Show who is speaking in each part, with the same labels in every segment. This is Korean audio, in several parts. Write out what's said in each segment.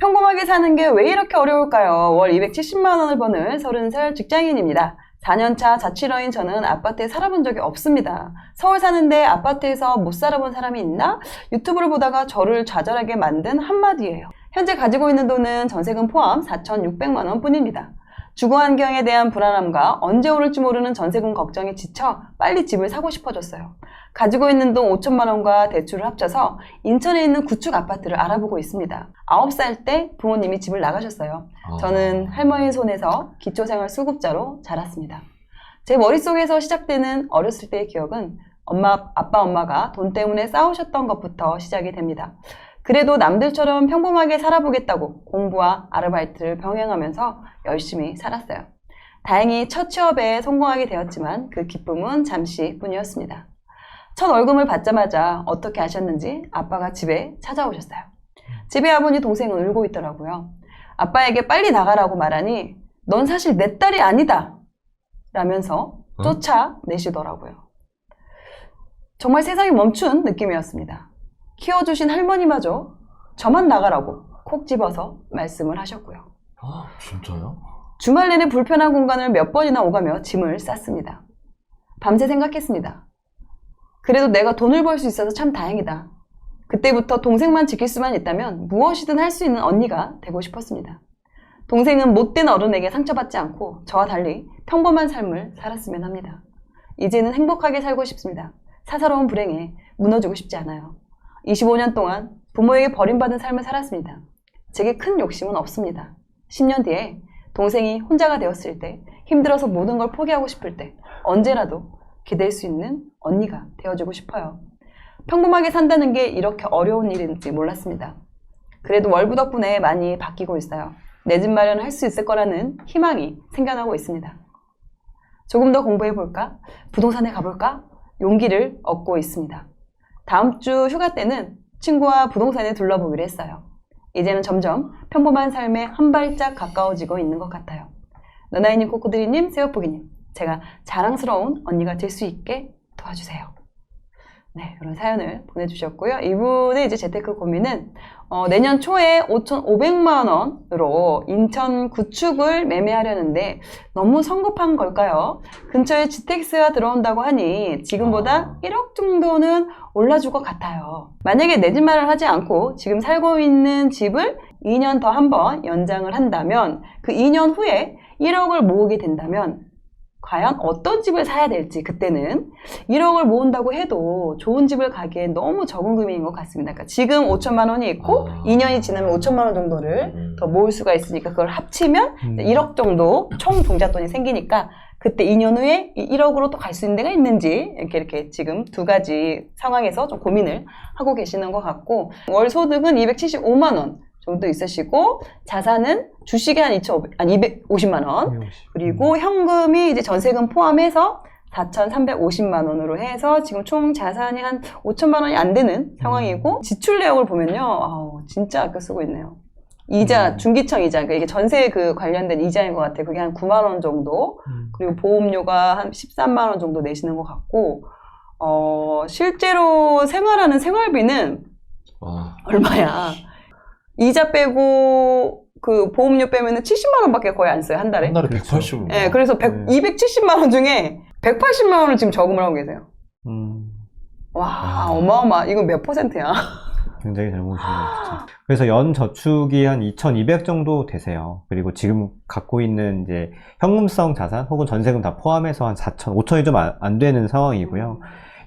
Speaker 1: 평범하게 사는 게 왜 이렇게 어려울까요? 월 270만 원을 버는 30살 직장인입니다. 4년차 자취러인 저는 아파트에 살아본 적이 없습니다. 서울 사는데 아파트에서 못 살아본 사람이 있나? 유튜브를 보다가 저를 좌절하게 만든 한마디예요. 현재 가지고 있는 돈은 전세금 포함 4,600만 원 뿐입니다. 주거 환경에 대한 불안함과 언제 오를지 모르는 전세금 걱정에 지쳐 빨리 집을 사고 싶어졌어요. 가지고 있는 돈 5천만 원과 대출을 합쳐서 인천에 있는 구축 아파트를 알아보고 있습니다. 9살 때 부모님이 집을 나가셨어요. 저는 할머니 손에서 기초생활 수급자로 자랐습니다. 제 머릿속에서 시작되는 어렸을 때의 기억은 엄마, 아빠, 엄마가 돈 때문에 싸우셨던 것부터 시작이 됩니다. 그래도 남들처럼 평범하게 살아보겠다고 공부와 아르바이트를 병행하면서 열심히 살았어요. 다행히 첫 취업에 성공하게 되었지만 그 기쁨은 잠시뿐이었습니다. 첫 월급을 받자마자 어떻게 하셨는지 아빠가 집에 찾아오셨어요. 집에 아버니 동생은 울고 있더라고요. 아빠에게 빨리 나가라고 말하니 넌 사실 내 딸이 아니다 라면서
Speaker 2: 어?
Speaker 1: 쫓아내시더라고요. 정말 세상이 멈춘 느낌이었습니다. 키워주신 할머니마저 저만 나가라고 콕 집어서 말씀을 하셨고요.
Speaker 2: 아, 진짜요?
Speaker 1: 주말 내내 불편한 공간을 몇 번이나 오가며 짐을 쌌습니다. 밤새 생각했습니다. 그래도 내가 돈을 벌 수 있어서 참 다행이다. 그때부터 동생만 지킬 수만 있다면 무엇이든 할 수 있는 언니가 되고 싶었습니다. 동생은 못된 어른에게 상처받지 않고 저와 달리 평범한 삶을 살았으면 합니다. 이제는 행복하게 살고 싶습니다. 사사로운 불행에 무너지고 싶지 않아요. 25년 동안 부모에게 버림받은 삶을 살았습니다. 제게 큰 욕심은 없습니다. 10년 뒤에 동생이 혼자가 되었을 때, 힘들어서 모든 걸 포기하고 싶을 때, 언제라도 기댈 수 있는 언니가 되어주고 싶어요. 평범하게 산다는 게 이렇게 어려운 일인지 몰랐습니다. 그래도 월부 덕분에 많이 바뀌고 있어요. 내 집 마련을 할 수 있을 거라는 희망이 생겨나고 있습니다. 조금 더 공부해 볼까? 부동산에 가볼까? 용기를 얻고 있습니다. 다음 주 휴가 때는 친구와 부동산에 둘러보기로 했어요. 이제는 점점 평범한 삶에 한 발짝 가까워지고 있는 것 같아요. 너나이님, 코코드리님, 새우포기님, 제가 자랑스러운 언니가 될 수 있게 도와주세요. 네, 이런 사연을 보내주셨고요. 이분의 이제 재테크 고민은 어, 내년 초에 5,500만 원으로 인천 구축을 매매하려는데 너무 성급한 걸까요? 근처에 GTX가 들어온다고 하니 지금보다
Speaker 2: 아.
Speaker 1: 1억 정도는 올라줄 것 같아요. 만약에 내 집 마련을 하지 않고 지금 살고 있는 집을 2년 더 한 번 연장을 한다면 그 2년 후에 1억을 모으게 된다면 과연 어떤 집을 사야 될지 그때는 1억을 모은다고 해도 좋은 집을 가기엔 너무 적은 금액인 것 같습니다. 그러니까 지금 5천만 원이 있고
Speaker 2: 아.
Speaker 1: 2년이 지나면 5천만 원 정도를
Speaker 2: 음.
Speaker 1: 더 모을 수가 있으니까 그걸 합치면
Speaker 3: 음.
Speaker 1: 1억 정도 총 종잣돈이 생기니까 그때 2년 후에 이 1억으로 또 갈 수 있는 데가 있는지 이렇게 이렇게 지금 두 가지 상황에서 좀 고민을 하고 계시는 것 같고 월 소득은 275만 원 정도 있으시고 자산은 주식이 한 2,500, 한 250만 원 그리고 현금이 이제 전세금 포함해서 4,350만 원으로 해서 지금 총 자산이 한 5천만 원이 안 되는 상황이고 지출 내역을 보면요. 아우, 진짜 아껴 쓰고 있네요. 이자,
Speaker 3: 음.
Speaker 1: 중기청 이자, 그러니까 이게 전세 그 관련된 이자인 것 같아요. 그게 한 9만 원 정도.
Speaker 3: 음.
Speaker 1: 그리고 보험료가 한 13만 원 정도 내시는 것 같고, 어, 실제로 생활하는 생활비는
Speaker 2: 와,
Speaker 1: 얼마야? 이자 빼고 그 보험료 빼면은 70만 원밖에 거의 안 써요, 한 달에.
Speaker 2: 한 달에
Speaker 3: 그렇죠.
Speaker 2: 180.
Speaker 1: 예, 그래서 100,
Speaker 3: 네.
Speaker 1: 270만 원 중에 180만 원을 지금 저금을 하고 계세요.
Speaker 3: 음,
Speaker 1: 와,
Speaker 2: 아.
Speaker 1: 어마어마. 이거 몇 퍼센트야?
Speaker 3: 굉장히 잘 모으시는 것 같아요. 그래서 연 저축이 한 2,200 정도 되세요. 그리고 지금 갖고 있는 이제 현금성 자산 혹은 전세금 다 포함해서 한 4천, 5천이 좀 안 되는 상황이고요.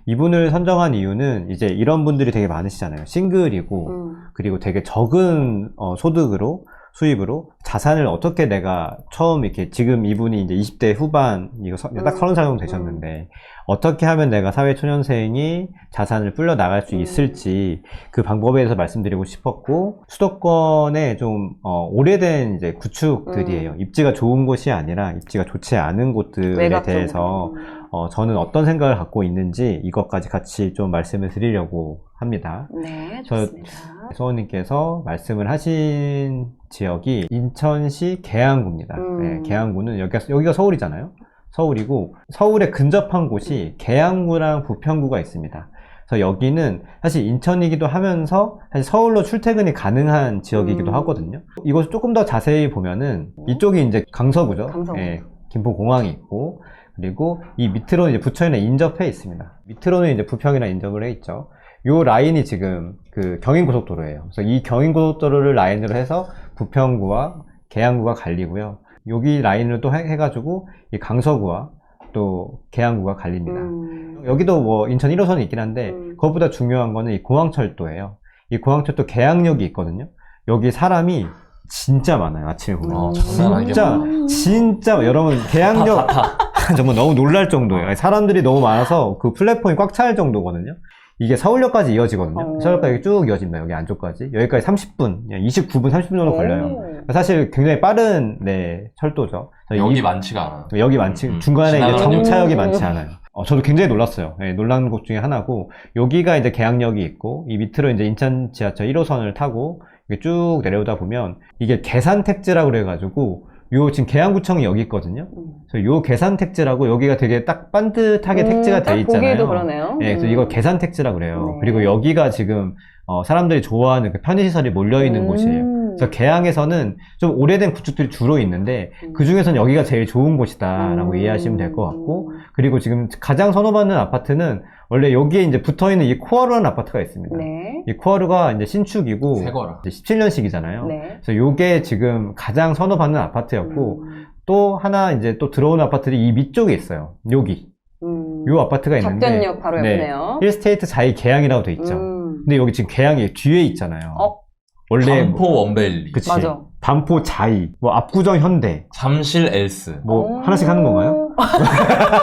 Speaker 3: 이분을 선정한 이유는 이제 이런 분들이 되게 많으시잖아요. 싱글이고
Speaker 1: 음.
Speaker 3: 그리고 되게 적은 어, 소득으로 수입으로 자산을 어떻게 내가 처음 이렇게 지금 이분이 이제 20대 후반 이거 서- 딱
Speaker 1: 음.
Speaker 3: 30살 정도 되셨는데 어떻게 하면 내가 사회 초년생이 자산을 불려 나갈 수
Speaker 1: 음.
Speaker 3: 있을지 그 방법에 대해서 말씀드리고 싶었고 수도권에 좀 어, 오래된 이제 구축들이에요.
Speaker 1: 음.
Speaker 3: 입지가 좋은 곳이 아니라 입지가 좋지 않은 곳들에 대해서. 어, 저는 어떤 생각을 갖고 있는지 이것까지 같이 좀 말씀을 드리려고 합니다.
Speaker 1: 네,
Speaker 3: 저-
Speaker 1: 좋습니다.
Speaker 3: 소원님께서 말씀을 하신 지역이 인천시 계양구입니다.
Speaker 1: 음.
Speaker 3: 네, 계양구는 여기가, 여기가 서울이잖아요. 서울이고 서울에 근접한 곳이 계양구랑 부평구가 있습니다. 그래서 여기는 사실 인천이기도 하면서 사실 서울로 출퇴근이 가능한 지역이기도
Speaker 1: 음.
Speaker 3: 하거든요. 이곳을 조금 더 자세히 보면은 이쪽이 이제 강서구죠.
Speaker 1: 강서구.
Speaker 3: 예, 김포공항이 있고 그리고 이 밑으로는 이제 부천이랑 인접해 있습니다. 밑으로는 이제 부평이랑 인접을 해 있죠. 요 라인이 지금 그 경인고속도로예요. 그래서 이 경인고속도로를 라인으로 해서 부평구와 계양구가 갈리고요. 여기 라인을 또 해- 해가지고 이 강서구와 또 계양구가 갈립니다.
Speaker 1: 음.
Speaker 3: 여기도 뭐 인천 1호선이 있긴 한데
Speaker 1: 음.
Speaker 3: 그것보다 중요한 거는 이 공항철도예요. 이 공항철도 계양역이 있거든요. 여기 사람이 진짜 많아요. 아침에 보면.
Speaker 2: 어, 아니게
Speaker 3: 진짜. 진짜 여러분 계양역 정말 너무 놀랄 정도예요. 아니, 사람들이 너무 많아서 그 플랫폼이 꽉 찰 정도거든요. 이게 서울역까지 이어지거든요.
Speaker 1: 어.
Speaker 3: 서울역까지 쭉 이어집니다. 여기 안쪽까지. 여기까지 30분, 29분, 30분 정도 걸려요.
Speaker 1: 오.
Speaker 3: 사실 굉장히 빠른 네, 철도죠.
Speaker 2: 여기
Speaker 3: 이-
Speaker 2: 많지가 않아.
Speaker 3: 여기 많지
Speaker 2: 음,
Speaker 3: 중간에 이제 정차역이
Speaker 1: 음.
Speaker 3: 많지 않아요. 어, 저도 굉장히 놀랐어요. 예, 놀란 곳 중에 하나고 여기가 이제 계양역이 있고 이 밑으로 이제 인천 지하철 1호선을 타고 이렇게 쭉 내려오다 보면 이게 계산택지라고 그래가지고 요 지금 계양구청이 여기 있거든요.
Speaker 1: 음.
Speaker 3: 그래서 요 계산 택지라고 여기가 되게 딱 반듯하게
Speaker 1: 음,
Speaker 3: 택지가
Speaker 1: 딱
Speaker 3: 돼 있잖아요.
Speaker 1: 보기에도 그러네요.
Speaker 3: 예, 그래서
Speaker 1: 음.
Speaker 3: 이걸 계산 택지라고 그래요.
Speaker 1: 네.
Speaker 3: 그리고 여기가 지금 어, 사람들이 좋아하는 그 편의시설이 몰려 있는
Speaker 1: 음.
Speaker 3: 곳이에요. 그래서 계양에서는 좀 오래된 구축들이 주로 있는데
Speaker 1: 음.
Speaker 3: 그 중에서는 여기가 제일 좋은 곳이다라고
Speaker 1: 음.
Speaker 3: 이해하시면 될 것 같고 그리고 지금 가장 선호받는 아파트는 원래 여기에 이제 붙어 있는 이 코아루라는 아파트가 있습니다.
Speaker 1: 네.
Speaker 3: 이 코아루가 이제 신축이고
Speaker 2: 새거라.
Speaker 3: 17년식이잖아요.
Speaker 1: 네.
Speaker 3: 그래서 요게 지금 가장 선호받는 아파트였고
Speaker 1: 음.
Speaker 3: 또 하나 이제 또 들어오는 아파트들이 이 밑쪽에 있어요. 여기
Speaker 1: 음.
Speaker 3: 요 아파트가 있는데
Speaker 1: 작전역 바로
Speaker 3: 네.
Speaker 1: 옆이네요.
Speaker 3: 힐스테이트 자이 계양이라고 돼 있죠.
Speaker 1: 음.
Speaker 3: 근데 여기 지금 계양이 뒤에 있잖아요.
Speaker 1: 어?
Speaker 3: 원래
Speaker 2: 반포
Speaker 3: 뭐-
Speaker 2: 원벨리.
Speaker 3: 그치.
Speaker 1: 맞아.
Speaker 3: 반포 자이, 뭐 압구정 현대,
Speaker 2: 잠실 엘스.
Speaker 3: 뭐
Speaker 1: 오.
Speaker 3: 하나씩 하는 건가요?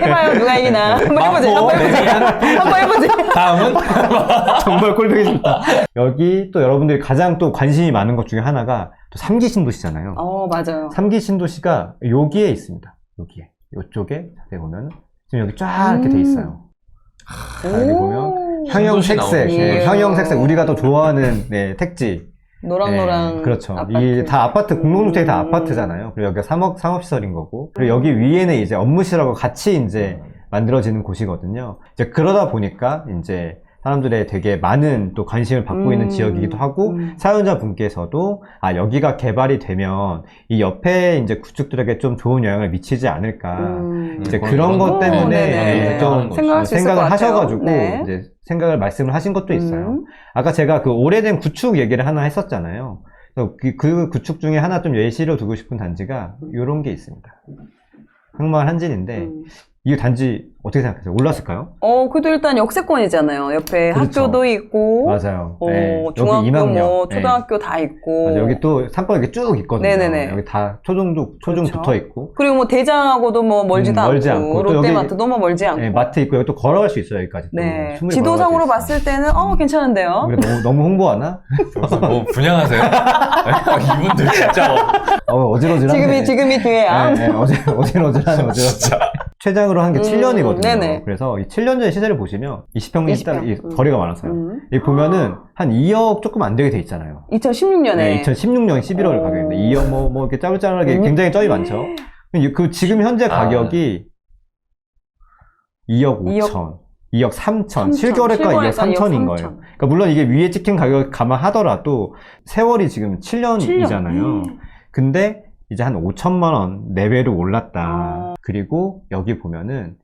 Speaker 1: 해봐요 누가 이기나 한번 해보지
Speaker 2: 마포,
Speaker 1: 한번 해보지 한번 해보지
Speaker 2: 다음은
Speaker 3: 정말 꼴보기입니다. 여기 또 여러분들이 가장 또 관심이 많은 것 중에 하나가 또 3기 신도시잖아요.
Speaker 1: 어 맞아요
Speaker 3: 3기 신도시가 여기에 있습니다. 여기에. 이쪽에 자세히 보면 지금 여기 쫙 이렇게 돼 있어요. 여기 보면 형형 색색,
Speaker 1: 예.
Speaker 3: 형형 색색 우리가 또 좋아하는 네, 택지.
Speaker 1: 노랑노랑
Speaker 3: 네, 그렇죠. 이 다 아파트 공동주택이 다
Speaker 1: 음.
Speaker 3: 아파트잖아요. 그리고 여기가 상업 상업시설인 거고. 그리고 여기 위에는 이제 업무실하고 같이 이제 만들어지는 곳이거든요. 이제 그러다 보니까 이제 사람들의 되게 많은 또 관심을 받고 있는
Speaker 1: 음.
Speaker 3: 지역이기도 하고
Speaker 1: 음.
Speaker 3: 사연자분께서도 아 여기가 개발이 되면 이 옆에 이제 구축들에게 좀 좋은 영향을 미치지 않을까
Speaker 1: 음.
Speaker 3: 이제
Speaker 2: 그런
Speaker 3: 그런 것
Speaker 2: 거.
Speaker 3: 때문에
Speaker 1: 네네.
Speaker 3: 예, 좀
Speaker 1: 생각할 수 있을
Speaker 3: 생각을
Speaker 1: 것 같아요.
Speaker 3: 하셔가지고
Speaker 1: 네.
Speaker 3: 이제 생각을 말씀을 하신 것도 있어요.
Speaker 1: 음.
Speaker 3: 아까 제가 그 오래된 구축 얘기를 하나 했었잖아요. 그래서 그, 그 구축 중에 하나 좀 예시로 두고 싶은 단지가 이런 게 있습니다. 항마을 한진인데
Speaker 1: 음.
Speaker 3: 이 단지 어떻게 생각하세요? 올랐을까요?
Speaker 1: 어 그래도 일단 역세권이잖아요 옆에
Speaker 3: 그렇죠.
Speaker 1: 학교도 있고
Speaker 3: 맞아요.
Speaker 1: 어,
Speaker 3: 네,
Speaker 1: 중학교. 뭐
Speaker 3: 네.
Speaker 1: 초등학교 다 있고
Speaker 3: 맞아요. 여기 또 상권 이렇게 쭉 있거든요.
Speaker 1: 네네네.
Speaker 3: 여기 다 초중도 초중
Speaker 1: 그렇죠.
Speaker 3: 붙어 있고
Speaker 1: 그리고 뭐 대장하고도 뭐 멀지도
Speaker 3: 음, 멀지
Speaker 1: 않고,
Speaker 3: 않고. 또 여기-
Speaker 1: 롯데마트도 뭐 멀지 않고
Speaker 3: 네, 마트 있고 여기 또 걸어갈 수 있어요 여기까지. 또.
Speaker 1: 네. 지도상으로. 봤을 때는 어 괜찮은데요.
Speaker 3: 우리 너무, 너무 홍보하나?
Speaker 2: 뭐 분양하세요? 이분들 진짜
Speaker 3: 어, 어지러지하네.
Speaker 1: 지금이 지금이 기회야.
Speaker 3: 네, 네, 어지, 어지러지하네, 어지러지. 최장으로 한 게
Speaker 1: 음,
Speaker 3: 7년이거든요.
Speaker 1: 네네.
Speaker 3: 그래서 이 7년 전 시세를 보시면 20평이
Speaker 1: 20평.
Speaker 3: 딱이
Speaker 1: 음.
Speaker 3: 거리가 많았어요.
Speaker 1: 음.
Speaker 3: 이 보면은 한 2억 조금 안 되게 돼 있잖아요.
Speaker 1: 2016년에
Speaker 3: 네, 2016년 11월
Speaker 1: 오.
Speaker 3: 가격인데 2억 뭐, 뭐 이렇게 짜글짜글하게
Speaker 1: 음.
Speaker 3: 굉장히 점이 많죠. 그 지금 현재
Speaker 2: 아.
Speaker 3: 가격이 2억
Speaker 1: 2억
Speaker 3: 5천, 2억 3천,
Speaker 1: 3천,
Speaker 3: 7개월에가 2억
Speaker 1: 7개월에가
Speaker 3: 3천인
Speaker 1: 2억
Speaker 3: 거예요.
Speaker 1: 3천.
Speaker 3: 그러니까 물론 이게 위에 찍힌 가격 감안하더라도 세월이 지금 7년이잖아요. 근데 이제 한 5천만 원 내외로 올랐다.
Speaker 1: 아.
Speaker 3: 그리고 여기 보면은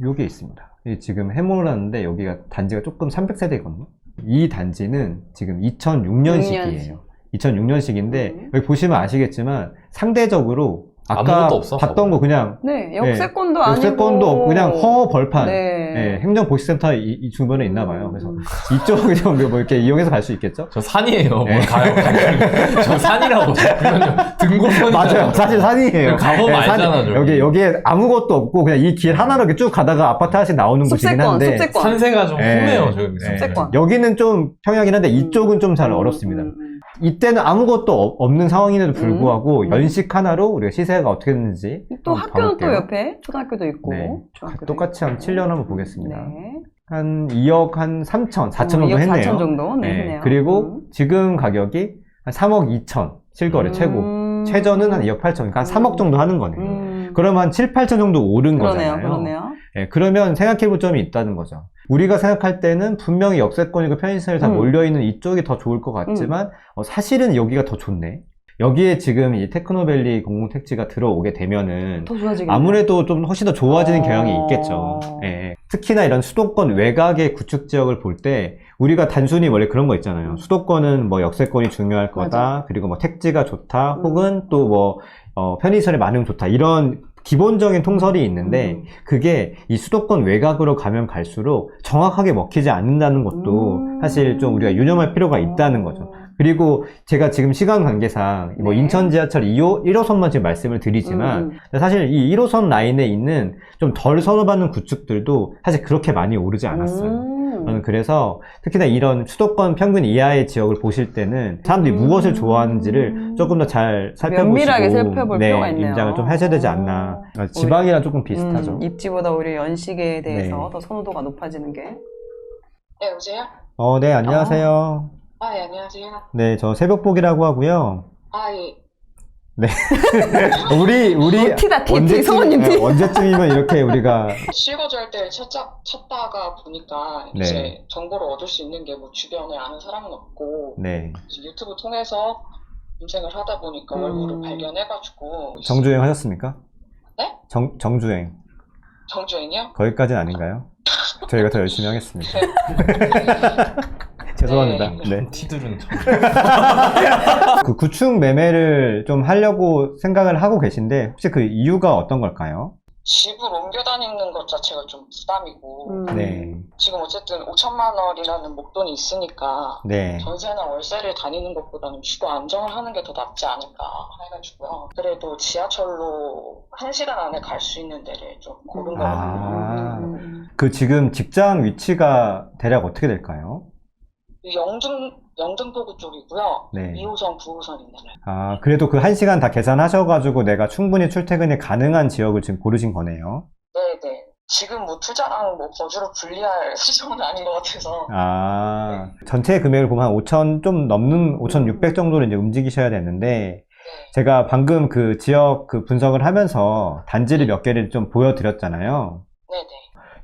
Speaker 3: 요게 있습니다. 이 지금 해몰랐는데 여기가 단지가 조금 300세대거든요. 이 단지는 지금 2006년식이에요. 2006년식인데
Speaker 1: 음.
Speaker 3: 여기 보시면 아시겠지만 상대적으로 아까
Speaker 2: 없어,
Speaker 3: 봤던 거 그냥
Speaker 1: 네, 역세권도 아니고
Speaker 3: 역세권도 없고 그냥 허 벌판.
Speaker 1: 네.
Speaker 3: 예, 행정복지센터 이, 이 주변에 있나 봐요. 그래서
Speaker 1: 음.
Speaker 3: 이쪽을 좀뭐 이렇게 이용해서 갈 수 있겠죠?
Speaker 2: 저 산이에요. 뭐
Speaker 3: 네.
Speaker 2: 가요. 저 산이라고. 등고선
Speaker 3: 맞아요. 사실 산이에요.
Speaker 2: 가보면
Speaker 3: 네, 산-
Speaker 2: 알잖아, 저기.
Speaker 3: 여기, 여기에 아무것도 없고, 그냥 이 길 하나로 이렇게 쭉 가다가 아파트 하나씩 나오는 곳이긴
Speaker 1: 숲세권,
Speaker 3: 한데.
Speaker 1: 숲세권.
Speaker 2: 산세가 좀
Speaker 3: 예,
Speaker 2: 험해요. 저기.
Speaker 3: 예.
Speaker 1: 숲세권.
Speaker 3: 여기는 좀 평야긴 한데, 이쪽은 좀잘
Speaker 1: 음,
Speaker 3: 어렵습니다.
Speaker 1: 음, 음.
Speaker 3: 이때는 아무것도 없- 없는 상황인데도 불구하고,
Speaker 1: 음.
Speaker 3: 연식 하나로 우리가 시세가 어떻게 됐는지.
Speaker 1: 또 학교도 또. 옆에 초등학교도 있고
Speaker 3: 네.
Speaker 1: 중학교도
Speaker 3: 똑같이
Speaker 1: 있고.
Speaker 3: 한 7년 한번 보겠습니다.
Speaker 1: 네.
Speaker 3: 한 2억 한 3천, 4천
Speaker 1: 어,
Speaker 3: 정도
Speaker 1: 2억
Speaker 3: 했네요.
Speaker 1: 4천 정도 네,
Speaker 3: 네. 그리고
Speaker 1: 음.
Speaker 3: 지금 가격이 한 3억 2천, 실거래 최고.
Speaker 1: 음.
Speaker 3: 최저는 한 2억 8천, 그러니까 한 3억 정도 하는 거네요.
Speaker 1: 음.
Speaker 3: 그러면 한 7, 8천 정도 오른
Speaker 1: 그러네요,
Speaker 3: 거잖아요.
Speaker 1: 그러네요.
Speaker 3: 예, 그러면 생각해 볼 점이 있다는 거죠. 우리가 생각할 때는 분명히 역세권이고 편의시설이 다
Speaker 1: 음.
Speaker 3: 몰려있는 이쪽이 더 좋을 것 같지만 어, 사실은 여기가 더 좋네. 여기에 지금 이 테크노밸리 공공택지가 들어오게 되면은
Speaker 1: 더 좋아지겠네.
Speaker 3: 아무래도 좀 훨씬 더 좋아지는
Speaker 1: 어.
Speaker 3: 경향이 있겠죠. 예. 특히나 이런 수도권 외곽의 구축 지역을 볼 때 우리가 단순히 원래 그런 거 있잖아요.
Speaker 1: 음.
Speaker 3: 수도권은 뭐 역세권이 중요할 거다.
Speaker 1: 맞아.
Speaker 3: 그리고 뭐 택지가 좋다.
Speaker 1: 음.
Speaker 3: 혹은 또뭐 어, 편의시설이 많으면 좋다. 이런 기본적인 통설이 있는데
Speaker 1: 음.
Speaker 3: 그게 이 수도권 외곽으로 가면 갈수록 정확하게 먹히지 않는다는 것도
Speaker 1: 음.
Speaker 3: 사실 좀 우리가 유념할 필요가 있다는 거죠. 그리고 제가 지금 시간 관계상 뭐
Speaker 1: 네.
Speaker 3: 인천 지하철 2호 1호선만 지금 말씀을 드리지만
Speaker 1: 음,
Speaker 3: 근데 사실 이 1호선 라인에 있는 좀 덜 선호받는 구축들도 사실 그렇게 많이 오르지 않았어요.
Speaker 1: 음.
Speaker 3: 저는 그래서 특히나 이런 수도권 평균 이하의 지역을 보실 때는 사람들이
Speaker 1: 음.
Speaker 3: 무엇을 좋아하는지를 조금 더 잘 살펴보시고
Speaker 1: 면밀하게 살펴볼
Speaker 3: 네,
Speaker 1: 필요가 있네요.
Speaker 3: 임장을 좀 하셔야 되지 않나. 그러니까 지방이랑 조금 비슷하죠.
Speaker 1: 음, 입지보다 오히려 연식에 대해서
Speaker 3: 네.
Speaker 1: 더 선호도가 높아지는 게.
Speaker 4: 네, 여보세요?
Speaker 3: 어, 네, 안녕하세요.
Speaker 4: 아, 예, 안녕하세요.
Speaker 3: 네, 저 새벽복이라고 하고요.
Speaker 4: 아, 예.
Speaker 3: 우리 우리
Speaker 1: 어, 티다, 티, 티, 성우님 티.
Speaker 3: 네, 언제쯤이면 이렇게 우리가
Speaker 4: 실거주 할 때 찾자, 찾다가 보니까
Speaker 3: 네.
Speaker 4: 이제 정보를 얻을 수 있는 게 뭐 주변에 아는 사람은 없고
Speaker 3: 네
Speaker 4: 이제 유튜브 통해서 검색을 하다 보니까
Speaker 1: 음.
Speaker 4: 얼굴을 발견해가지고
Speaker 3: 정주행 하셨습니까?
Speaker 4: 네?
Speaker 3: 정 정주행
Speaker 4: 정주행이요?
Speaker 3: 거기까지는 아닌가요? 저희가 더 열심히 하겠습니다. 죄송합니다. 네.
Speaker 2: 티들은 참.
Speaker 3: 그 구축 매매를 좀 하려고 생각을 하고 계신데 혹시 그 이유가 어떤 걸까요?
Speaker 4: 집을 옮겨 다니는 것 자체가 좀 부담이고
Speaker 1: 음.
Speaker 3: 네,
Speaker 4: 지금 어쨌든 5천만 원이라는 목돈이 있으니까
Speaker 3: 네,
Speaker 4: 전세나 월세를 다니는 것보다는 주거 안정을 하는 게 더 낫지 않을까 해가지고요. 그래도 지하철로 1시간 안에 갈 수 있는 데를 좀 고른 거거든요.
Speaker 3: 아.
Speaker 1: 음.
Speaker 3: 그 지금 직장 위치가 대략 어떻게 될까요?
Speaker 4: 영등, 영등포구 쪽이고요.
Speaker 3: 네.
Speaker 4: 2호선, 9호선 있는 데.
Speaker 3: 아, 그래도 그 한 시간 다 계산하셔가지고 내가 충분히 출퇴근이 가능한 지역을 지금 고르신 거네요.
Speaker 4: 네네. 지금 뭐 투자랑 뭐 거주로 분리할 사정은 아닌 것 같아서.
Speaker 3: 아, 전체 금액을 보면 한 5천 좀 넘는 5,600 정도로 이제 움직이셔야 되는데,
Speaker 4: 네.
Speaker 3: 제가 방금 그 지역 그 분석을 하면서 단지를 몇 개를 좀 보여드렸잖아요.
Speaker 4: 네네.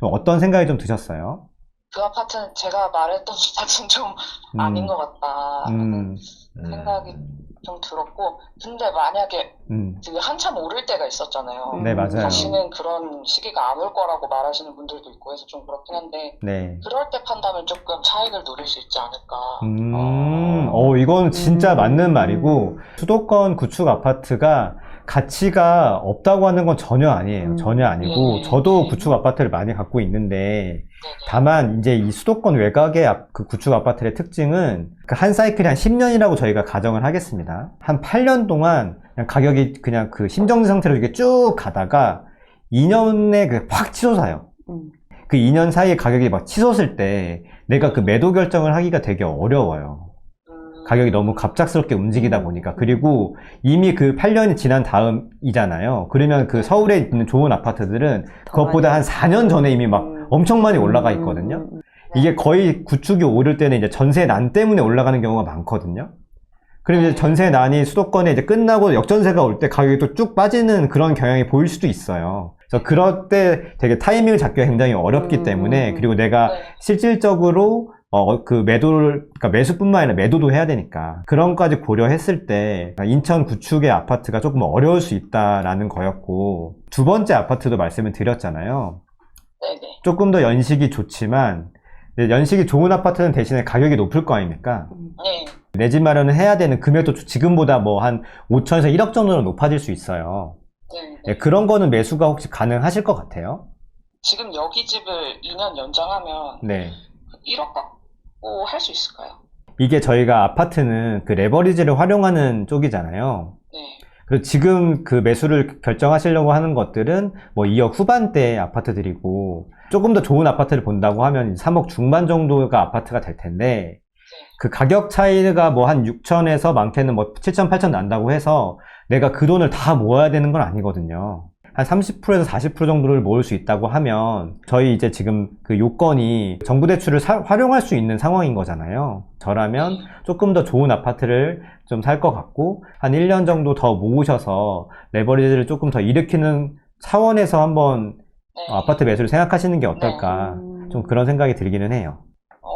Speaker 3: 좀 어떤 생각이 좀 드셨어요?
Speaker 4: 그 아파트는 제가 말했던 아파트는 좀 아닌 것 같다.
Speaker 3: 음,
Speaker 4: 생각이 좀 들었고. 근데 만약에
Speaker 3: 음,
Speaker 4: 그 한참 오를 때가 있었잖아요.
Speaker 3: 네, 맞아요.
Speaker 4: 다시는 그런 시기가 안 올 거라고 말하시는 분들도 있고 해서 좀 그렇긴 한데
Speaker 3: 네.
Speaker 4: 그럴 때 판다면 조금 차익을 노릴 수 있지 않을까.
Speaker 3: 음, 어, 이건 진짜
Speaker 1: 음.
Speaker 3: 맞는 말이고, 수도권 구축 아파트가 가치가 없다고 하는 건 전혀 아니에요.
Speaker 1: 음.
Speaker 3: 전혀 아니고,
Speaker 4: 음.
Speaker 3: 저도 구축 아파트를 많이 갖고 있는데. 다만 이제 이 수도권 외곽의 앞- 그 구축 아파트의 특징은 그 한 사이클이 한 10년이라고 저희가 가정을 하겠습니다. 한 8년 동안 그냥 가격이 그냥 그 심정지 상태로 이렇게 쭉 가다가 2년에 그 확 치솟아요.
Speaker 1: 음.
Speaker 3: 그 2년 사이에 가격이 막 치솟을 때 내가 그 매도 결정을 하기가 되게 어려워요.
Speaker 4: 음,
Speaker 3: 가격이 너무 갑작스럽게 움직이다 보니까. 그리고 이미 그 8년이 지난 다음이잖아요. 그러면 그 서울에 있는 좋은 아파트들은 그것보다 한 4년 전에 이미 막
Speaker 1: 음.
Speaker 3: 엄청 많이 올라가 있거든요.
Speaker 1: 음, 음,
Speaker 3: 이게 거의 구축이 오를 때는 이제 전세 난 때문에 올라가는 경우가 많거든요. 그리고 이제 전세 난이 수도권에 이제 끝나고 역전세가 올 때 가격이 또 쭉 빠지는 그런 경향이 보일 수도 있어요. 그래서 그럴 때 되게 타이밍을 잡기가 굉장히 어렵기
Speaker 1: 음,
Speaker 3: 때문에
Speaker 1: 음.
Speaker 3: 그리고 내가
Speaker 4: 네.
Speaker 3: 실질적으로 어, 그 매도를, 그러니까 매수뿐만 아니라 매도도 해야 되니까. 그런 것까지 고려했을 때, 인천 구축의 아파트가 조금 어려울 수 있다라는 거였고, 두 번째 아파트도 말씀을 드렸잖아요.
Speaker 4: 네네.
Speaker 3: 조금 더 연식이 좋지만, 연식이 좋은 아파트는 대신에 가격이 높을 거 아닙니까?
Speaker 1: 음.
Speaker 4: 네.
Speaker 3: 내 집 마련을 해야 되는 금액도 지금보다 뭐 한 5천에서 1억 정도는 높아질 수 있어요.
Speaker 4: 네.
Speaker 3: 네, 그런 거는 매수가 혹시 가능하실 것 같아요?
Speaker 4: 지금 여기 집을 2년 연장하면
Speaker 3: 네.
Speaker 4: 1억 갖고 할 수 있을까요?
Speaker 3: 이게 저희가 아파트는 그 레버리지를 활용하는 쪽이잖아요.
Speaker 4: 네.
Speaker 3: 그리고 지금 그 매수를 결정하시려고 하는 것들은 뭐 2억 후반대 아파트들이고 조금 더 좋은 아파트를 본다고 하면 3억 중반 정도가 아파트가 될 텐데 그 가격 차이가 뭐 한 6천에서 많게는 뭐 7천, 8천 난다고 해서 내가 그 돈을 다 모아야 되는 건 아니거든요. 한 30%에서 40% 정도를 모을 수 있다고 하면 저희 이제 지금 그 요건이 정부 대출을 사- 활용할 수 있는 상황인 거잖아요. 저라면 조금 더 좋은 아파트를 좀 살 것 같고 한 1년 정도 더 모으셔서 레버리지를 조금 더 일으키는 차원에서 한번
Speaker 4: 네.
Speaker 3: 어, 아파트 매수를 생각하시는 게 어떨까
Speaker 1: 음.
Speaker 3: 좀 그런 생각이 들기는 해요.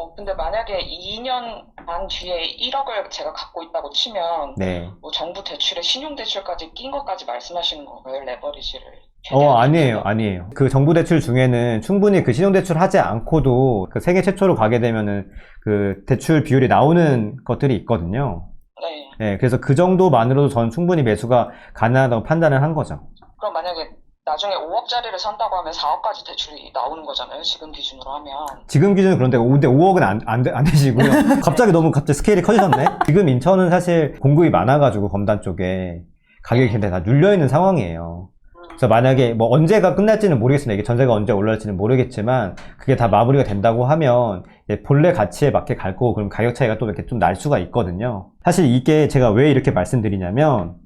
Speaker 4: 어, 근데 만약에 2년 반 뒤에 1억을 제가 갖고 있다고 치면
Speaker 3: 네.
Speaker 4: 뭐 정부 대출에 신용대출까지 낀 것까지 말씀하시는 건가요? 레버리지를.
Speaker 3: 어, 아니에요? 아니에요. 그 정부 대출 중에는 충분히 그 신용대출 하지 않고도 그 세계 최초로 가게 되면은 그 대출 비율이 나오는 것들이 있거든요.
Speaker 4: 네.
Speaker 3: 네, 그래서 그 정도만으로도 저는 충분히 매수가 가능하다고 판단을 한 거죠.
Speaker 4: 그럼 만약에 나중에 5억짜리를 산다고 하면 4억까지 대출이 나오는 거잖아요. 지금 기준으로 하면.
Speaker 3: 지금 기준은 그런데 5, 5억은 안, 안, 되- 안 되시고요. 갑자기 너무 갑자기 스케일이 커지셨네? 지금 인천은 사실 공급이 많아가지고 검단 쪽에 가격이 굉장히 다 눌려있는 상황이에요. 그래서 만약에 뭐 언제가 끝날지는 모르겠습니다. 이게 전세가 언제 올라갈지는 모르겠지만 그게 다 마무리가 된다고 하면 본래 가치에 맞게 갈 거고 그럼 가격 차이가 또 이렇게 좀 날 수가 있거든요. 사실 이게 제가 왜 이렇게 말씀드리냐면
Speaker 4: 네.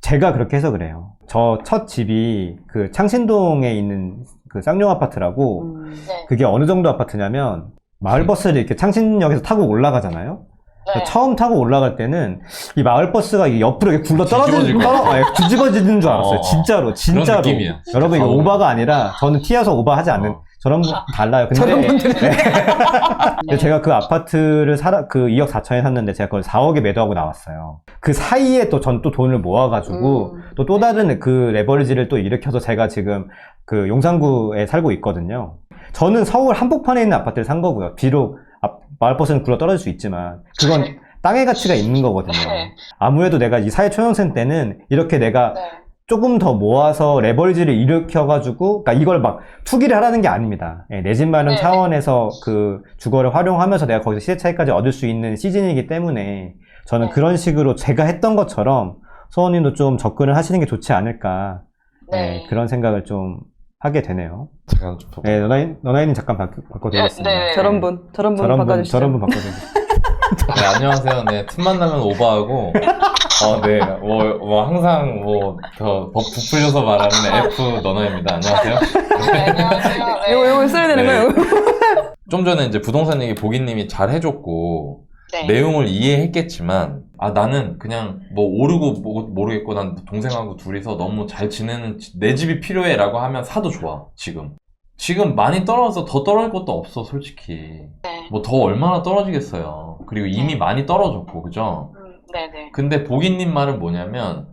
Speaker 3: 제가 그렇게 해서 그래요. 저 첫 집이 그 창신동에 있는 그 쌍용 아파트라고
Speaker 1: 음.
Speaker 4: 네.
Speaker 3: 그게 어느 정도 아파트냐면 마을버스를 이렇게 창신역에서 타고 올라가잖아요.
Speaker 4: 네.
Speaker 3: 처음 타고 올라갈 때는 이 마을버스가 옆으로 이렇게 굴러 떨어지는
Speaker 2: 뒤집어질 것
Speaker 3: 떨어, 아, 뒤집어지는 줄 알았어요.
Speaker 2: 어,
Speaker 3: 진짜로, 진짜로.
Speaker 2: 느낌이야. 진짜
Speaker 3: 여러분 이거. 오바가 아니라 저는 티여서 오바하지 않는
Speaker 2: 어.
Speaker 3: 저런 분 달라요. 근데,
Speaker 1: 저런 분들은
Speaker 3: 네. 근데 제가 그 아파트를 살아 그 2억 4천에 샀는데 제가 그걸 4억에 매도하고 나왔어요. 그 사이에 또 전 또 돈을 모아가지고
Speaker 1: 음.
Speaker 3: 또또 다른 그 레버리지를 또 일으켜서 제가 지금 그 용산구에 살고 있거든요. 저는 서울 한복판에 있는 아파트를 산 거고요. 비록 앞- 마을버스는 굴러 떨어질 수 있지만 그건
Speaker 4: 네.
Speaker 3: 땅의 가치가 있는 거거든요.
Speaker 4: 네.
Speaker 3: 아무래도 내가 이 사회 초년생 때는 이렇게 내가
Speaker 4: 네.
Speaker 3: 조금 더 모아서 레버리지를 일으켜가지고, 그러니까 이걸 막 투기를 하라는 게 아닙니다. 내집 마련
Speaker 4: 네.
Speaker 3: 차원에서 그 주거를 활용하면서 내가 거기서 시세 차이까지 얻을 수 있는 시즌이기 때문에 저는
Speaker 4: 네.
Speaker 3: 그런 식으로 제가 했던 것처럼 소원님도 좀 접근을 하시는 게 좋지 않을까.
Speaker 4: 네.
Speaker 3: 네, 그런 생각을 좀 하게 되네요.
Speaker 2: 제가 좀
Speaker 3: 네, 너나이, 너나이님 잠깐 바, 바꿔 드리겠습니다.
Speaker 4: 네, 네.
Speaker 1: 저런 분, 저런 분
Speaker 3: 저런 분,
Speaker 1: 바꿔주시죠.
Speaker 3: 저런 분 바꿔드리겠습니다.
Speaker 2: 네, 안녕하세요. 네, 틈만 나면 오버하고, 어, 네, 뭐, 뭐, 항상, 뭐, 더, 버- 부풀려서 말하는 F 너너입니다. 안녕하세요.
Speaker 4: 네, 안녕하세요. 네.
Speaker 1: 이거, 이거 써야 되는
Speaker 2: 네.
Speaker 1: 거예요?
Speaker 2: 좀 전에 이제 부동산 얘기 보기님이 잘 해줬고,
Speaker 4: 네.
Speaker 2: 내용을 이해했겠지만, 아, 나는 그냥 뭐 오르고 뭐- 모르겠고, 난 동생하고 둘이서 너무 잘 지내는, 지- 내 집이 필요해 라고 하면 사도 좋아, 지금. 지금 많이 떨어져서 더 떨어질 것도 없어, 솔직히.
Speaker 4: 네.
Speaker 2: 뭐 더 얼마나 떨어지겠어요. 그리고 이미 많이 떨어졌고, 그죠?
Speaker 4: 음, 네네.
Speaker 2: 근데 보기님 말은 뭐냐면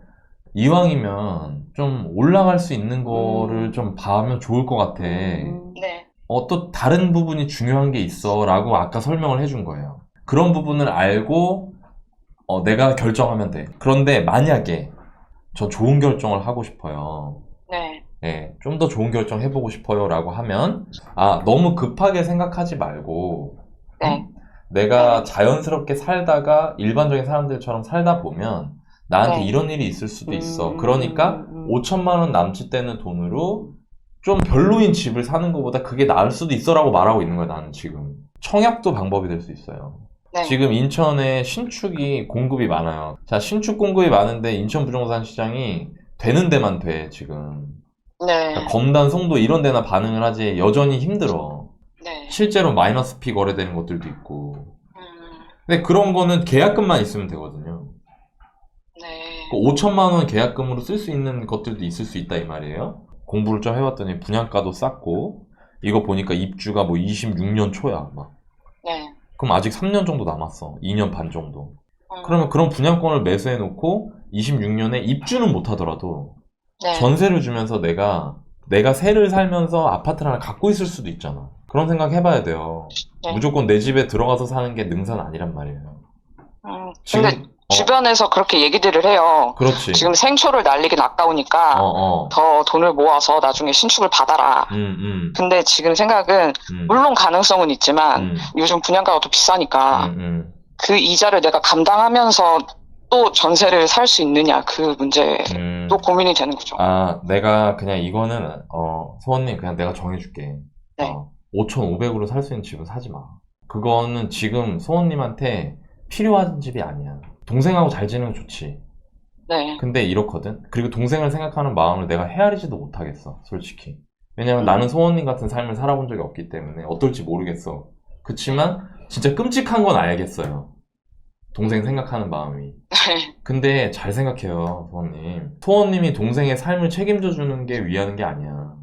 Speaker 2: 이왕이면 좀 올라갈 수 있는 거를
Speaker 1: 음.
Speaker 2: 좀 봐면 좋을 것 같아.
Speaker 1: 음.
Speaker 4: 네.
Speaker 2: 어, 또 다른 부분이 중요한 게 있어 라고 아까 설명을 해준 거예요. 그런 부분을 알고 어, 내가 결정하면 돼. 그런데 만약에 저 좋은 결정을 하고 싶어요.
Speaker 4: 네.
Speaker 2: 예, 좀더 좋은 결정 해보고 싶어요 라고 하면 아, 너무 급하게 생각하지 말고
Speaker 4: 네.
Speaker 2: 내가 자연스럽게 살다가 일반적인 사람들처럼 살다 보면 나한테
Speaker 4: 네.
Speaker 2: 이런 일이 있을 수도 있어.
Speaker 1: 음,
Speaker 2: 그러니까
Speaker 1: 음, 음.
Speaker 2: 5천만 원 남짓 되는 돈으로 좀 별로인 집을 사는 것보다 그게 나을 수도 있어라고 말하고 있는 거야 나는 지금. 청약도 방법이 될 수 있어요.
Speaker 4: 네.
Speaker 2: 지금 인천에 신축이 공급이 많아요. 자, 신축 공급이 많은데 인천 부동산 시장이 되는 데만 돼, 지금.
Speaker 4: 네.
Speaker 2: 그러니까 검단, 송도 이런 데나 반응을 하지 여전히 힘들어.
Speaker 4: 네.
Speaker 2: 실제로 마이너스 피 거래되는 것들도 있고.
Speaker 4: 음,
Speaker 2: 근데 그런 거는 계약금만 있으면 되거든요.
Speaker 4: 네.
Speaker 2: 그 5천만 원 계약금으로 쓸 수 있는 것들도 있을 수 있다 이 말이에요. 공부를 좀 해봤더니 분양가도 쌌고 이거 보니까 입주가 뭐 26년 초야 막.
Speaker 4: 네.
Speaker 2: 그럼 아직 3년 정도 남았어. 2년 반 정도.
Speaker 4: 음,
Speaker 2: 그러면 그런 분양권을 매수해 놓고 26년에 입주는 못 하더라도
Speaker 4: 네.
Speaker 2: 전세를 주면서 내가 내가 새를 살면서 아파트를 하나 갖고 있을 수도 있잖아. 그런 생각 해봐야 돼요.
Speaker 4: 네.
Speaker 2: 무조건 내 집에 들어가서 사는 게 능사는 아니란 말이에요.
Speaker 4: 음,
Speaker 2: 지금
Speaker 4: 근데
Speaker 2: 어,
Speaker 4: 주변에서 그렇게 얘기들을 해요.
Speaker 2: 그렇지.
Speaker 4: 지금 생초를 날리긴 아까우니까
Speaker 2: 어, 어.
Speaker 4: 더 돈을 모아서 나중에 신축을 받아라.
Speaker 2: 음, 음,
Speaker 4: 근데 지금 생각은
Speaker 2: 음.
Speaker 4: 물론 가능성은 있지만
Speaker 2: 음,
Speaker 4: 요즘 분양가가 더 비싸니까
Speaker 2: 음, 음.
Speaker 4: 그 이자를 내가 감당하면서 또 전세를 살 수 있느냐 그 문제도
Speaker 2: 음.
Speaker 4: 고민이 되는 거죠.
Speaker 2: 아, 내가 그냥 이거는, 어, 소원님 그냥 내가 정해줄게.
Speaker 4: 네.
Speaker 2: 어, 5,500으로 살 수 있는 집은 사지 마. 그거는 지금 소원님한테 필요한 집이 아니야. 동생하고 잘 지내는 건 좋지.
Speaker 4: 네.
Speaker 2: 근데 이렇거든? 그리고 동생을 생각하는 마음을 내가 헤아리지도 못하겠어, 솔직히. 왜냐면
Speaker 4: 음.
Speaker 2: 나는 소원님 같은 삶을 살아본 적이 없기 때문에 어떨지 모르겠어. 그치만, 진짜 끔찍한 건 알겠어요. 동생 생각하는 마음이. 근데 잘 생각해요, 소원님. 소원님이 동생의 삶을 책임져 주는 게 위하는 게 아니야.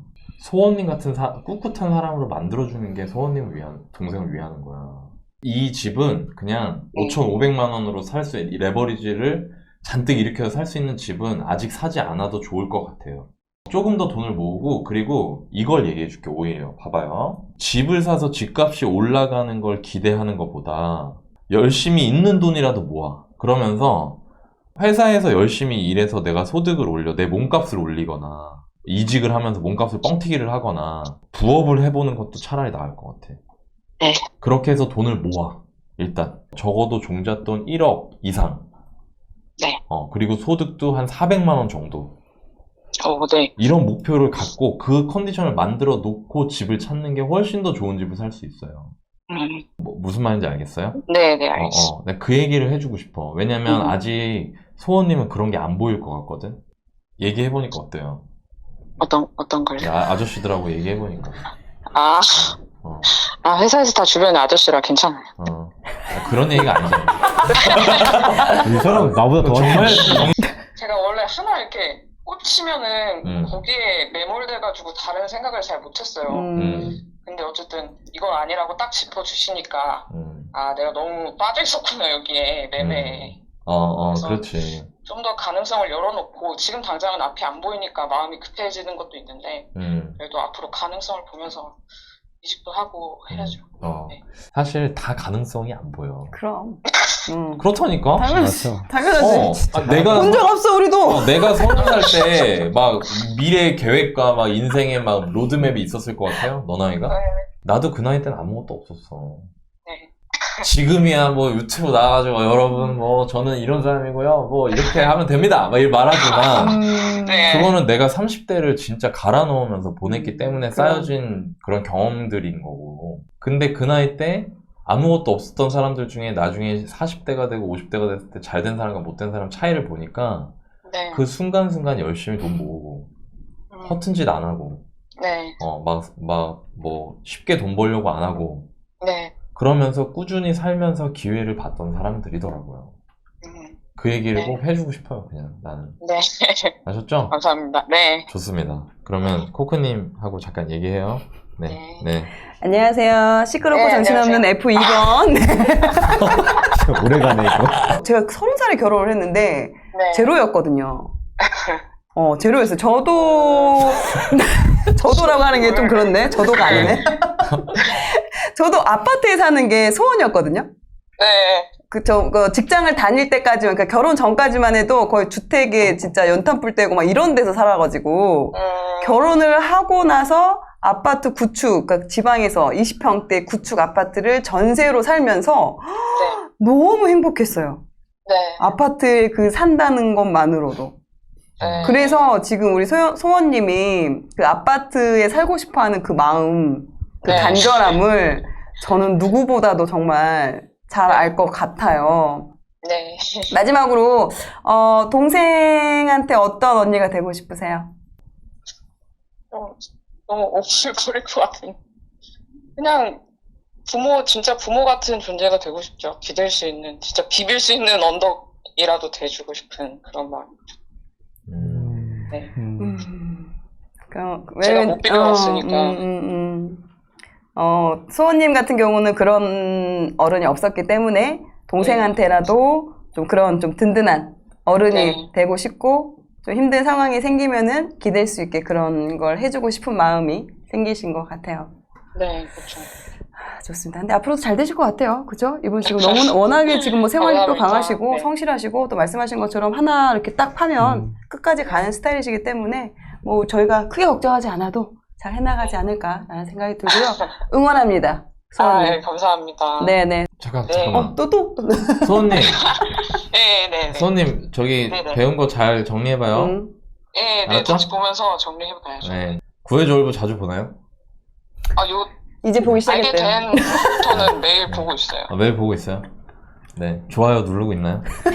Speaker 2: 소원님 같은 사- 꿋꿋한 사람으로 만들어 주는 게 소원님을 위한, 동생을 위하는 거야. 이 집은 그냥
Speaker 4: 네.
Speaker 2: 5,500만 원으로 살 수, 이 레버리지를 잔뜩 일으켜서 살 수 있는 집은 아직 사지 않아도 좋을 것 같아요. 조금 더 돈을 모으고, 그리고 이걸 얘기해 줄게, 오해예요. 봐봐요. 집을 사서 집값이 올라가는 걸 기대하는 것보다 열심히 있는 돈이라도 모아. 그러면서 회사에서 열심히 일해서 내가 소득을 올려, 내 몸값을 올리거나, 이직을 하면서 몸값을 뻥튀기를 하거나, 부업을 해보는 것도 차라리 나을 것 같아.
Speaker 4: 네.
Speaker 2: 그렇게 해서 돈을 모아. 일단. 적어도 종잣돈 1억 이상.
Speaker 4: 네.
Speaker 2: 어, 그리고 소득도 한 400만 원 정도.
Speaker 4: 어, 네.
Speaker 2: 이런 목표를 갖고 그 컨디션을 만들어 놓고 집을 찾는 게 훨씬 더 좋은 집을 살 수 있어요.
Speaker 4: 음,
Speaker 2: 뭐, 무슨 말인지 알겠어요?
Speaker 4: 네, 네,
Speaker 2: 어. 어, 내가 그 얘기를 해주고 싶어. 왜냐면
Speaker 4: 음.
Speaker 2: 아직 소원님은 그런 게 안 보일 것 같거든? 얘기해 보니까 어때요?
Speaker 4: 어떤, 어떤 걸요?
Speaker 2: 아, 아저씨들하고 얘기해 보니까.
Speaker 4: 아,
Speaker 2: 어,
Speaker 4: 아, 회사에서 다 주변에 아저씨라 괜찮아요.
Speaker 2: 어. 아, 그런 얘기가 아니잖아.
Speaker 3: 이 사람 나보다 더
Speaker 2: 정말,
Speaker 4: 제가 원래 하나 이렇게 꽂히면은
Speaker 2: 음.
Speaker 4: 거기에 매몰돼가지고 다른 생각을 잘 못했어요.
Speaker 1: 음.
Speaker 4: 근데 어쨌든 이건 아니라고 딱 짚어주시니까
Speaker 2: 음,
Speaker 4: 아 내가 너무 빠져 있었구나 여기에 매매에.
Speaker 2: 어, 어,
Speaker 4: 그래서-
Speaker 2: 그렇지.
Speaker 4: 좀 더 가능성을 열어놓고 지금 당장은 앞이 안 보이니까 마음이 급해지는 것도 있는데
Speaker 2: 음,
Speaker 4: 그래도 앞으로 가능성을 보면서 이직도 하고 해야죠.
Speaker 2: 어.
Speaker 4: 네.
Speaker 2: 사실 다 가능성이 안 보여.
Speaker 1: 그럼. 음.
Speaker 2: 그렇다니까?
Speaker 1: 당연하지. 당연하지.
Speaker 2: 어, 아, 내가
Speaker 1: 본 적 없어, 우리도.
Speaker 2: 어, 내가 서른 살 때 막 미래 계획과 막 인생의 막 로드맵이 있었을 것 같아요? 너 나이가?
Speaker 4: 네.
Speaker 2: 나도 그 나이 때는 아무것도 없었어.
Speaker 4: 네.
Speaker 2: 지금이야 뭐 유튜브 나와가지고 여러분 뭐 저는 이런 사람이고요 뭐 이렇게 하면 됩니다 막 이렇게 말하지만
Speaker 1: 음.
Speaker 4: 네.
Speaker 2: 그거는 내가 30대를 진짜 갈아 넣으면서 보냈기 때문에
Speaker 1: 그럼.
Speaker 2: 쌓여진 그런 경험들인 거고 근데 그 나이 때 아무것도 없었던 사람들 중에 나중에 40대가 되고 50대가 됐을 때 잘 된 사람과 못 된 사람 차이를 보니까
Speaker 4: 네.
Speaker 2: 그 순간순간 열심히 돈 모으고
Speaker 4: 음,
Speaker 2: 허튼 짓 안 하고
Speaker 4: 네.
Speaker 2: 어 막 막 뭐 쉽게 돈 벌려고 안 하고
Speaker 4: 네.
Speaker 2: 그러면서 꾸준히 살면서 기회를 봤던 사람들이더라고요.
Speaker 4: 음,
Speaker 2: 그 얘기를
Speaker 4: 네.
Speaker 2: 꼭 해주고 싶어요, 그냥 나는.
Speaker 4: 네.
Speaker 2: 아셨죠?
Speaker 4: 감사합니다. 네.
Speaker 2: 좋습니다. 그러면 코크님하고 잠깐 얘기해요. 네,
Speaker 4: 네.
Speaker 2: 네.
Speaker 1: 안녕하세요. 시끄럽고
Speaker 4: 네,
Speaker 1: 정신없는 F2번.
Speaker 3: 오래가네 이거.
Speaker 1: 제가 서른 살에 결혼을 했는데,
Speaker 4: 네.
Speaker 1: 제로였거든요. 어, 제로였어요. 저도, 저도라고 하는 게 좀 그렇네. 저도가 아니네. 저도 아파트에 사는 게 소원이었거든요.
Speaker 4: 네.
Speaker 1: 그, 저, 그 직장을 다닐 때까지, 그러니까 결혼 전까지만 해도 거의 주택에 진짜 연탄불 떼고 막 이런 데서 살아가지고,
Speaker 4: 음,
Speaker 1: 결혼을 하고 나서 아파트 구축, 그러니까 지방에서 20평대 구축 아파트를 전세로 살면서
Speaker 4: 네.
Speaker 1: 너무 행복했어요.
Speaker 4: 네.
Speaker 1: 아파트에 그 산다는 것만으로도.
Speaker 4: 네.
Speaker 1: 그래서 지금 우리 소, 소원님이 그 아파트에 살고 싶어 하는 그 마음, 그
Speaker 4: 네.
Speaker 1: 간절함을 저는 누구보다도 정말 잘 알 것 같아요.
Speaker 4: 네.
Speaker 1: 마지막으로, 어, 동생한테 어떤 언니가 되고 싶으세요?
Speaker 4: 좀 너무 없을 버릴 것 같은. 그냥 부모, 진짜 부모 같은 존재가 되고 싶죠. 기댈 수 있는, 진짜 비빌 수 있는 언덕이라도 돼주고 싶은 그런 마음.
Speaker 2: 음,
Speaker 4: 네.
Speaker 3: 음.
Speaker 1: 그,
Speaker 4: 제가
Speaker 1: 왜냐면-
Speaker 4: 못 비벼왔으니까.
Speaker 1: 어, 음, 음, 음. 어, 수호님 같은 경우는 그런 어른이 없었기 때문에 동생한테라도 좀 그런 좀 든든한 어른이
Speaker 4: 네.
Speaker 1: 되고 싶고 좀 힘든 상황이 생기면은 기댈 수 있게 그런 걸 해주고 싶은 마음이 생기신 것 같아요.
Speaker 4: 네, 그렇죠.
Speaker 1: 아, 좋습니다. 근데 앞으로도 잘 되실 것 같아요. 그죠? 이분 지금 너무 워낙에 지금 뭐 생활도
Speaker 4: 감사합니다.
Speaker 1: 강하시고
Speaker 4: 네.
Speaker 1: 성실하시고 또 말씀하신 것처럼 하나 이렇게 딱 파면
Speaker 3: 음.
Speaker 1: 끝까지 가는 스타일이시기 때문에 뭐 저희가 크게 걱정하지 않아도 잘 해나가지 않을까라는 생각이 들고요. 응원합니다.
Speaker 4: 아. 네, 감사합니다.
Speaker 1: 네네.
Speaker 2: 잠깐,
Speaker 4: 네.
Speaker 2: 잠깐만.
Speaker 1: 어, 또, 또.
Speaker 2: 소원님,
Speaker 4: 네, 네, 네.
Speaker 2: 소원님, 저기
Speaker 4: 네네.
Speaker 2: 배운 거 잘 정리해봐요.
Speaker 1: 음.
Speaker 4: 네, 네,
Speaker 2: 알았죠?
Speaker 4: 다시 보면서 정리해봐야죠.
Speaker 2: 네. 구해줘올부 자주 보나요?
Speaker 4: 아, 요,
Speaker 1: 이제 보기
Speaker 4: 알게
Speaker 1: 시작했대요.
Speaker 4: 된 후부터는 매일 보고 있어요.
Speaker 2: 아, 매일 보고 있어요? 네. 좋아요 누르고 있나요?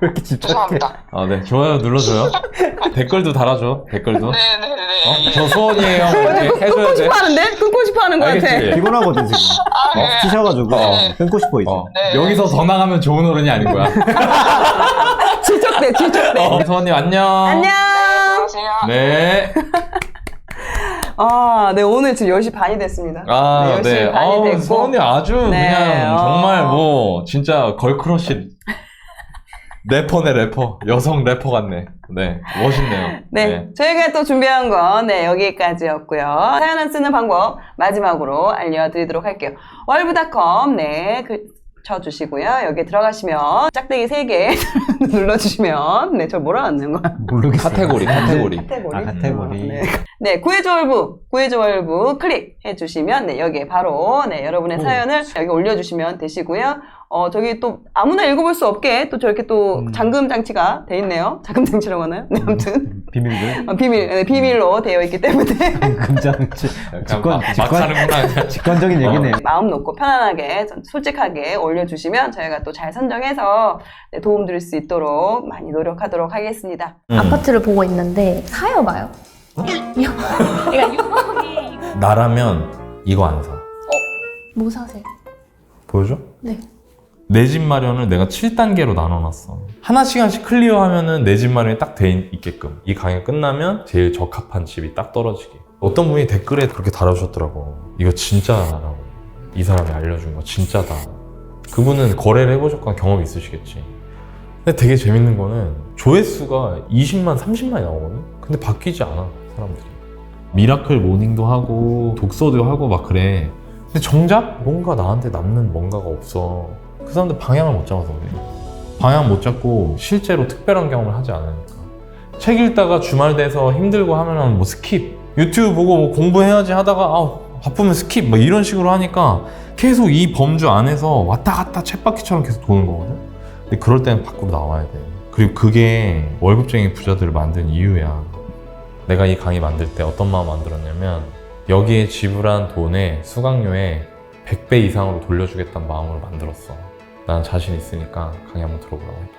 Speaker 3: 왜 이렇게 집착해?
Speaker 4: 죄송합니다.
Speaker 2: 아, 네. 좋아요 눌러줘요. 댓글도 달아줘. 댓글도.
Speaker 4: 네, 네, 네.
Speaker 2: 어?
Speaker 4: 예.
Speaker 2: 저 소원이에요. 이렇게 해줘야
Speaker 1: 끊고
Speaker 2: 돼.
Speaker 1: 싶어 하는데? 끊고 싶어 하는 것 같아.
Speaker 2: 알겠지?
Speaker 3: 피곤하거든 지금.
Speaker 4: 아,
Speaker 3: 어,
Speaker 4: 네.
Speaker 3: 치셔가지고
Speaker 2: 어.
Speaker 3: 끊고 싶어 이제.
Speaker 2: 어,
Speaker 4: 네.
Speaker 2: 여기서 더 나가면 좋은 어른이 아닌 거야.
Speaker 1: 질척대, 질척대.
Speaker 2: 어, 소원님 안녕.
Speaker 1: 안녕!
Speaker 4: 네, 수고하세요.
Speaker 2: 네.
Speaker 1: 아, 네, 오늘 지금 10시 반이 됐습니다.
Speaker 2: 아,
Speaker 1: 네, 10시
Speaker 2: 네.
Speaker 1: 반이
Speaker 2: 아우,
Speaker 1: 됐고.
Speaker 2: 서원이 아주
Speaker 1: 네,
Speaker 2: 그냥
Speaker 1: 어.
Speaker 2: 정말 뭐 진짜 걸크러쉬 래퍼네 래퍼 여성 래퍼 같네. 네, 멋있네요.
Speaker 1: 네, 저희가 또 준비한 건 네, 여기까지였고요. 사연을 쓰는 방법 마지막으로 알려드리도록 할게요. 월브닷컴 네, 그, 쳐주시고요. 여기 들어가시면 짝대기 3개 눌러주시면 네, 저 뭐라 하는 거야?
Speaker 3: 모르겠어요.
Speaker 2: 카테고리, 카테고리.
Speaker 1: 카테고리.
Speaker 3: 아, 카테고리.
Speaker 1: 네. 네, 구해줘 월부, 구해줘 월부 클릭해 주시면 네, 여기에 바로 네, 여러분의
Speaker 3: 오.
Speaker 1: 사연을 여기 올려주시면 되시고요. 어, 저기 또 아무나 읽어볼 수 없게 또 저렇게 또
Speaker 3: 음.
Speaker 1: 잠금 장치가 돼 있네요. 잠금 장치라고 하나요? 네, 아무튼
Speaker 3: 비밀들.
Speaker 1: 어, 비밀, 네, 비밀로 되어 있기 때문에
Speaker 3: 금장치.
Speaker 2: 하는구나. 그냥.
Speaker 3: 직관적인 얘기네요.
Speaker 1: 마음 놓고 편안하게 전- 솔직하게 올려주시면 저희가 또 잘 선정해서 네, 도움 드릴 수 있도록 많이 노력하도록 하겠습니다.
Speaker 2: 음.
Speaker 5: 아파트를 보고 있는데 사요 봐요. 유목이
Speaker 2: 나라면 이거 안 사.
Speaker 5: 뭐 사세요?
Speaker 2: 보여줘?
Speaker 5: 네.
Speaker 2: 내 집 마련을 내가 7단계로 나눠놨어. 하나씩 하나씩 클리어하면은 내 집 마련이 딱 돼 있게끔. 이 강의 끝나면 제일 적합한 집이 딱 떨어지게. 어떤 분이 댓글에 그렇게 달아주셨더라고. 이거 진짜라고. 이 사람이 알려준 거 진짜다. 그분은 거래를 해보셨거나 경험 있으시겠지. 근데 되게 재밌는 거는 조회수가 20만, 30만이 나오거든? 근데 바뀌지 않아, 사람들이. 미라클 모닝도 하고, 독서도 하고 막 그래. 근데 정작 뭔가 나한테 남는 뭔가가 없어. 그 사람들 방향을 못 잡아서 그래. 방향 못 잡고 실제로 특별한 경험을 하지 않으니까. 책 읽다가 주말 돼서 힘들고 하면은 뭐 스킵. 유튜브 보고 뭐 공부해야지 하다가 아 바쁘면 스킵. 막 이런 식으로 하니까 계속 이 범주 안에서 왔다 갔다 쳇바퀴처럼 계속 도는 거거든. 근데 그럴 때는 밖으로 나와야 돼. 그리고 그게 월급쟁이 부자들을 만든 이유야. 내가 이 강의 만들 때 어떤 마음 만들었냐면 여기에 지불한 돈의 수강료의 100배 이상으로 돌려주겠다는 마음으로 만들었어. 난 자신 있으니까 강의 한번 들어보라고.